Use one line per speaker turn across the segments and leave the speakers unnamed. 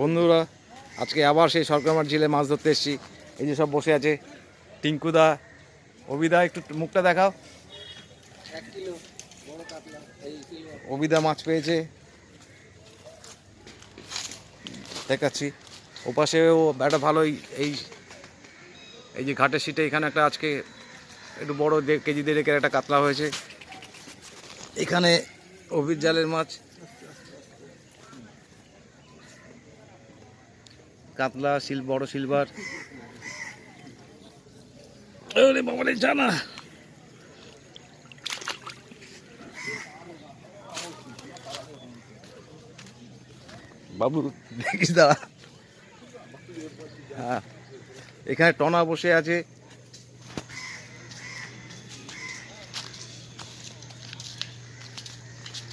বন্ধুরা, আজকে আবার সেই সরকারমার ঝিলে মাছ ধরতে এসেছি। এই যে সব বসে আছে। টিঙ্কুদা, অবিদা, একটু মুখটা দেখাও। অবিদা মাছ পেয়েছে। দেখাচ্ছি। ওপাশেও একটা ভালোই এই এই যে ঘাটের সিটে এখানে একটা আজকে একটু বড় দেড় কেজি দেড়েকের একটা কাতলা হয়েছে। এখানে অভির জালের মাছ। কাতলা সিল বড় সিলভার। ওরে বাবারে জানা বাবু দেখিস দাঁড়া। হ্যাঁ এখানে টনা বসে আছে।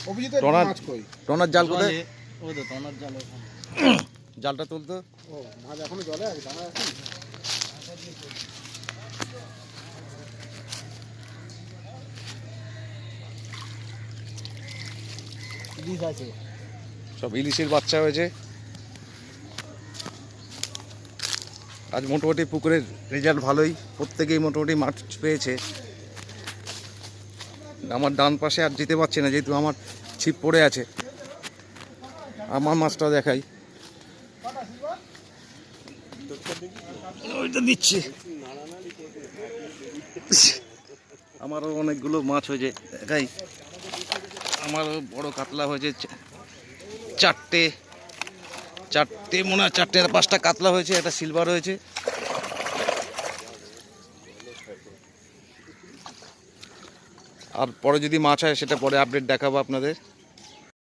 অভিজিৎ
টনা-
মাছ কই?
টনার জাল কোথায়?
ওই তো তোমার জাল
জালটা তুলতো?
ও মাছ এখনও জলে আছে দাঁড়া আছে?
ইলিশ আছে।
সব ইলিশের বাচ্চা হয়েছে। আজ মোটামুটি পুকুরের রেজাল্ট ভালোই। প্রত্যেকেই মোটামুটি মাছ পেয়েছে। আমার ডান পাশে আর যেতে পারছি না যেহেতু আমার ছিপ পড়ে আছে। আমার মাছটা দেখাই। ওইটা দিচ্ছে। আমারও অনেকগুলো মাছ হয়েছে, দেখাই। আমারও বড় কাতলা হয়েছে চারটে। চারটে মনে হয় চারটে আর পাঁচটা কাতলা হয়েছে, একটা সিলভার হয়েছে। আর পরে যদি মাছ হয়, সেটা পরে আপডেট দেখাবো আপনাদের।